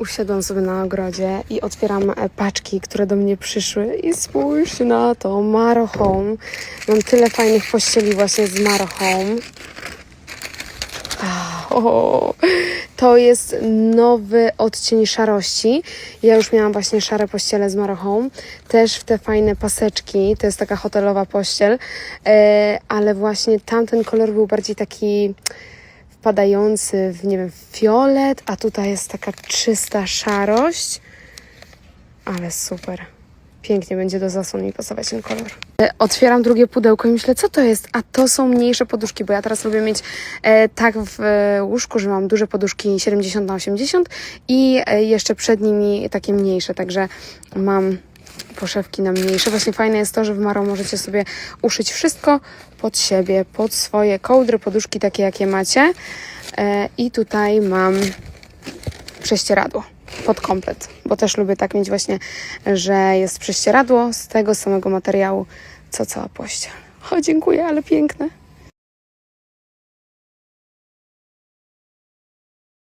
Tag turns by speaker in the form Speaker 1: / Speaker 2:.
Speaker 1: Usiadłam sobie na ogrodzie i otwieram e, paczki, które do mnie przyszły i spójrz na to, Maro Home. Mam tyle fajnych pościeli właśnie z Maro Home. To jest nowy odcień szarości. Ja już miałam właśnie szare pościele z Maro Home. Też w te fajne paseczki. To jest taka hotelowa pościel. E, ale właśnie tamten kolor był bardziej taki wpadający w, nie wiem, fiolet, a tutaj jest taka czysta szarość. Ale super. Pięknie będzie do zasłon mi pasować ten kolor. E, Otwieram drugie pudełko i myślę, co to jest? A to są mniejsze poduszki, bo ja teraz lubię mieć e, tak w e, łóżku, że mam duże poduszki 70 na 80 i e, jeszcze przed nimi takie mniejsze, także mam poszewki na mniejsze. Właśnie fajne jest to, że w Maro możecie sobie uszyć wszystko pod siebie, pod swoje kołdry, poduszki takie, jakie macie. E, I tutaj mam prześcieradło pod komplet, bo też lubię tak mieć właśnie, że jest prześcieradło z tego samego materiału, co cała pościel. O, dziękuję, ale piękne.